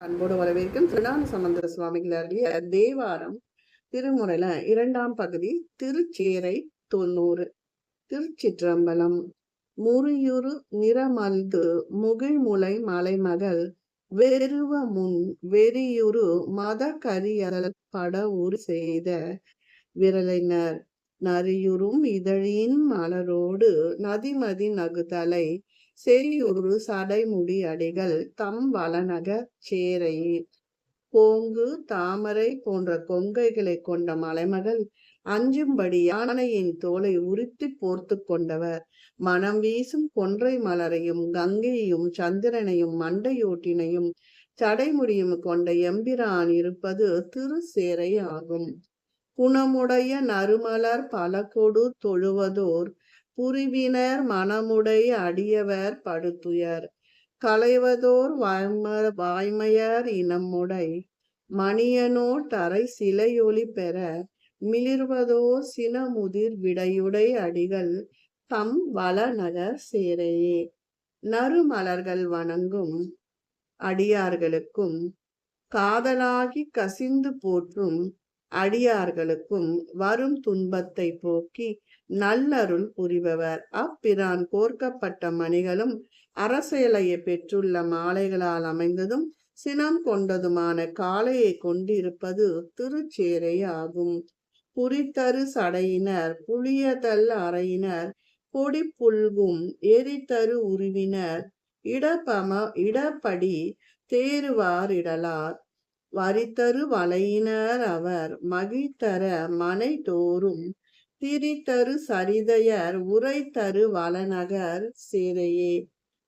அன்போடு வரவேற்கும் திருநான சம்பந்தர சுவாமிகள் அருளிய தேவாரம் திருமுறையில இரண்டாம் பகுதி திருச்சேரை தொண்ணூறு. திருச்சிற்றம்பலம் முறியுறு நிறமல்து முகிழ்முலை மலைமகள் வெறுவ முன் வெறியுறு மத கரியல் பட உரு செய்த விரலினர். நரியுறும் இதழின் மலரோடு நதிமதி நகுதலை செறியுரு சடைமுடி அடிகள் தம் வளநக சேரையே கோங்கு தாமரை போன்ற கொங்கைகளை கொண்ட மலைமகள் அஞ்சும்படி யானையின் தோலை உரித்து போர்த்து கொண்டவர். மனம் வீசும் கொன்றை மலரையும் கங்கையையும் சந்திரனையும் மண்டையோட்டினையும் சடைமுடியும் கொண்ட எம்பிரான் இருப்பது திருசேரை ஆகும். குணமுடைய நறுமலர் பல கொடு தொழுவதோர் புரிவினர் மனமுடை அடியவர் படுத்துயர். களைவதோர் வாய்ம வாய்மையர் இனமுடை. மணியனோ தரை சிலையொளி பெற மிளிர்வதோர் சினமுதிர் விடையுடை அடிகள் தம் வளநகர் சேரையே. நறுமலர்கள் வணங்கும் அடியார்களுக்கும் காதலாகி கசிந்து போற்றும் அடியார்களுக்கும் வரும் துன்பத்தை போக்கி நல்லருள் புரிபவர். அப்பிரான் கோர்க்கப்பட்ட மணிகளும் அரசியலையை பெற்றுள்ள மாலைகளால் அமைந்ததும் சினம் கொண்டதுமான காளையை கொண்டிருப்பது திருச்சேரை ஆகும் புரித்தரு சடையினர் புளியதல் அறையினர் கொடி புல்கும் எரித்தரு உருவினர் இடப்பம இடப்படி தேறுவாரிடலார் வரித்தரு வலையினர் அவர் மகிழ்த்தர மனை தோறும் திரித்தரு சரிதையர் உரைத்தரு வளநகர் சேரையே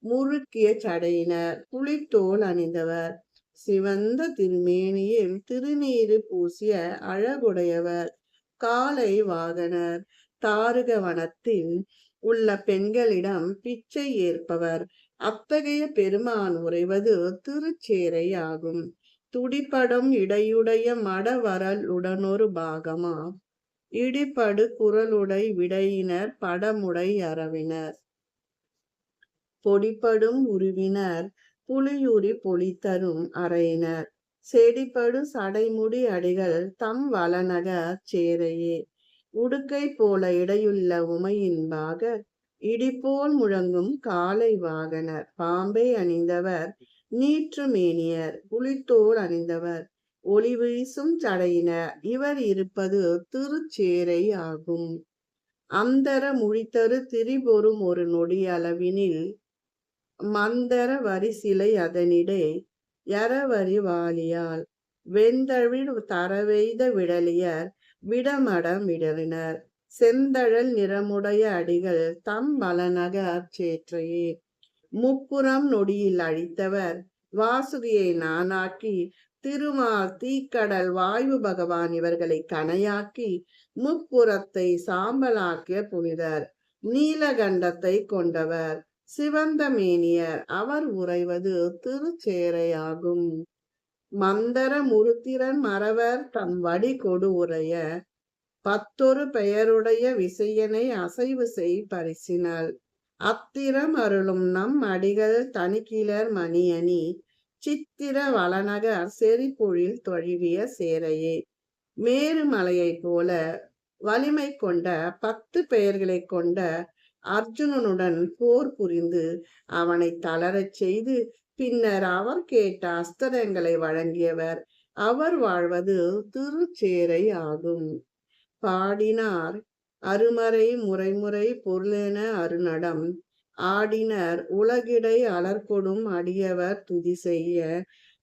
முறுக்கிய சடையினர் புளித்தோல் அணிந்தவர் சிவந்த திருமேனியில் திருநீரு பூசிய அழகுடையவர் காலை வாகனர் தாருக வனத்தில் உள்ள பெண்களிடம் பிச்சை ஏற்பவர் அத்தகைய பெருமான் உறைவது திருச்சேரை ஆகும் துடிப்படம் இடையுடைய மடவரல் உடனொரு பாகமா? இடிபடு குரலுடை விடையினர் படமுடை அரவினர் பொடிப்படும் உருவினர் புலியுரி பொலித்தரும் அறையினர். செடிப்படு சடைமுடி அடிகள் தம் வளநக சேரையே. உடுக்கை போல இடையுள்ள உமையின்பாக இடிபோல் முழங்கும் காலை வாகனர். பாம்பை அணிந்தவர் நீற்று மேனியர் புலித்தோல் அணிந்தவர். ஒளி வீசும் சடையினர் இவர் இருப்பது திருச்சேரை ஆகும். அந்தர முழித்தரு திரிபொரும் ஒரு நொடி அளவினில் மந்தர வரிசிலை அதனிடே யரவரி வாலியால். வெந்தழில் தரவெய்த விடலியர் விடமடம் விடலினர். செந்தழல் நிறமுடைய அடிகள் தம் பலனக அச்சேற்றையே முப்புறம் நொடியில் அழித்தவர். வாசுகியை நானாக்கி திருமால் தீக்கடல் வாயு பகவான் இவர்களை கனையாக்கி முப்புறத்தை சாம்பலாக்கிய புனிதர். நீலகண்டத்தை கொண்டவர். சிவந்த மேனியர். அவர் உறைவது திருச்சேரையாகும். மந்தர முருத்திரன் மறவர் தம் வடி கொடு உரைய பத்தொரு பெயருடைய விசையனை அசைவு செய் பரிசினல் அத்திரம் அருளும் நம் அடிகள் தனிக்கிலர் மணியணி சித்திர வளநகர் செறிப்பொழில் தொழிவிய சேரையே. மேருமலையைப் போல வலிமை கொண்ட பத்து பெயர்களை கொண்ட அர்ஜுனனுடன் போர் புரிந்து அவனை தளரச் செய்து பின்னர் அவர் கேட்ட அஸ்திரங்களை வழங்கியவர். அவர் வாழ்வது திருச்சேரை ஆகும். பாடினார் அருமறை முறைமுறை பொருளென அருநடம். ஆடினர் உலகிடை அலர்கொடும் அடியவர் துதி செய்ய.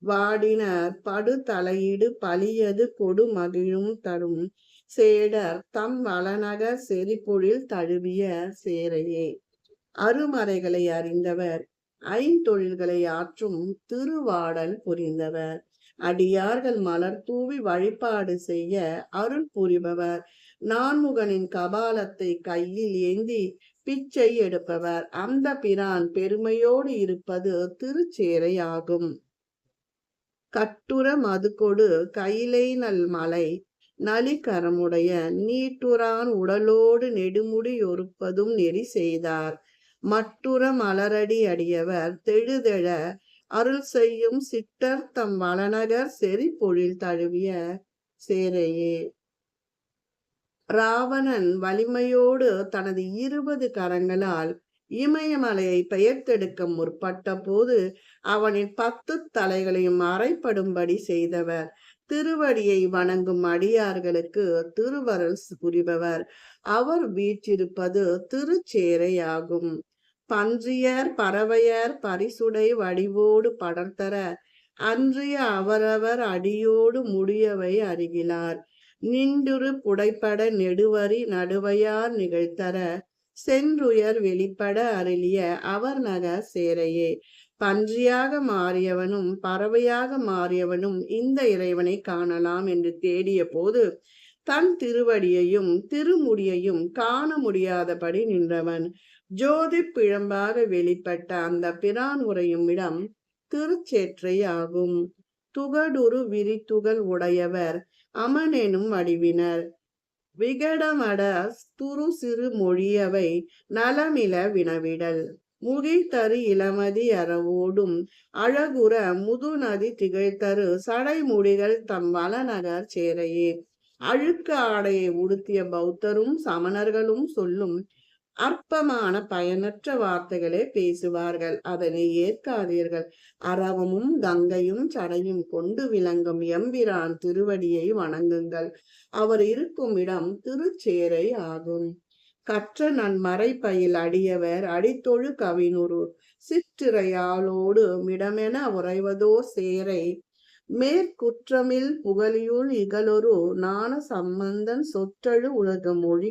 வாடினர் படு தலையீடு பலியது கொடு மகிழும் தரும். சேடர் தம் வளநகர் செறிப்பொழில் தழுவிய சேரையே. அருமறைகளை அறிந்தவர் ஐந்தொழில்களை ஆற்றும் திருவாடல் புரிந்தவர். அடியார்கள் மலர் தூவி வழிபாடு செய்ய அருள் புரிபவர். நான்முகனின் கபாலத்தை கையில் ஏந்தி பிச்சை எடுப்பவர். அந்த பிரான் பெருமையோடு இருப்பது திருச்சேரை ஆகும் கட்டுர மதுக்கொடு கையிலை நல் மலை. நலிகரமுடைய நீட்டுரான் உடலோடு நெடுமுடி ஒருப்பதும் நெறி செய்தார். மட்டுற மலரடி அடியவர் தெழுதெழ அருள் செய்யும் சிட்டர் தம் வளநகர் செறி பொழில் தழுவிய சேரையே. ராவணன் வலிமையோடு தனது இருபது கரங்களால் இமயமலையை பெயர்த்தெடுக்க முற்பட்ட போது அவனின் பத்து தலைகளையும் அறைப்படும்படி செய்தவர். திருவடியை வணங்கும் அடியார்களுக்கு திருவருள் புரிபவர். அவர் வீற்றிருப்பது திருச்சேரையாகும். பன்றியர் பறவையர் பரிசுடை வடிவோடு படர்த்தர. அன்றிய அவரவர் அடியோடு முடியவை அறிகிறார் நின்றுரு புடைப்பட நெடுவரி நடுவையார் நிகழ்த்தர சென்றுயர் வெளிப்பட அருளிய அவர் நகர் சேரையே. பன்றியாக மாறியவனும் பறவையாக மாறியவனும் இந்த இறைவனை காணலாம் என்று தேடிய போது தன் திருவடியையும் திருமுடியையும் காண முடியாதபடி நின்றவன். ஜோதி பிழம்பாக வெளிப்பட்ட அந்த பிரான் உரையும் இடம் திருச்சேற்றை ஆகும் துகடுரு விரித்துகள் உடையவர் அமனெனும் வடிவினர். விகடமட துரு சிறு மொழியவை நலமில வினவிடல். முகித்தரு இளமதி அறவோடும் அழகுற முதுநதி திகழ்த்தரு சடைமுடிகள் தம் வளநகர் சேரையே. அழுக்கு ஆடையை உடுத்திய பௌத்தரும் சமணர்களும் சொல்லும் அற்பமான பயனற்ற வார்த்தைகளே பேசுவார்கள். அதனை ஏற்காதீர்கள். அரவமும் கங்கையும் சடையும் கொண்டு விளங்கும் எம்பிரான் திருவடியை வணங்குங்கள். அவர் இருக்கும் இடம் திருச்சேரை ஆகும். கற்ற நன் மறைப்பையில் அடியவர் அடித்தொழு கவினுரு சிற்றிரையாளோடு மிடமென உறைவதோ சேரை. மேற்குற்றமில் புகழியுள் இகலொரு நாண சம்பந்தன் சொற்றழு உலகம் மொழி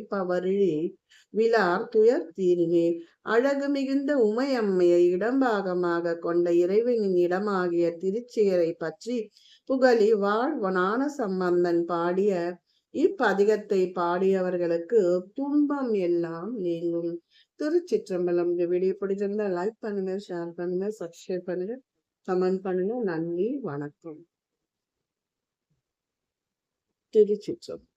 விழார் துயர் தீர்வே. அழகு மிகுந்த உமையம்மையை இடம்பாகமாக கொண்ட இறைவனின் இடமாகிய திருச்சியரை பற்றி புகழி வாழ் ஞான சம்பந்தன் பாடிய இப்பதிகத்தை பாடியவர்களுக்கு துன்பம் எல்லாம் நீங்கும். திருச்சிற்றம்பலம் இந்த வீடியோ பிடிச்சிருந்தா லைக் பண்ணுங்க ஷேர் பண்ணுங்க சப்ஸ்கிரைப் பண்ணுங்க கமெண்ட் பண்ணுங்க. நன்றி வணக்கம். திருச்சிற்றம்பலம்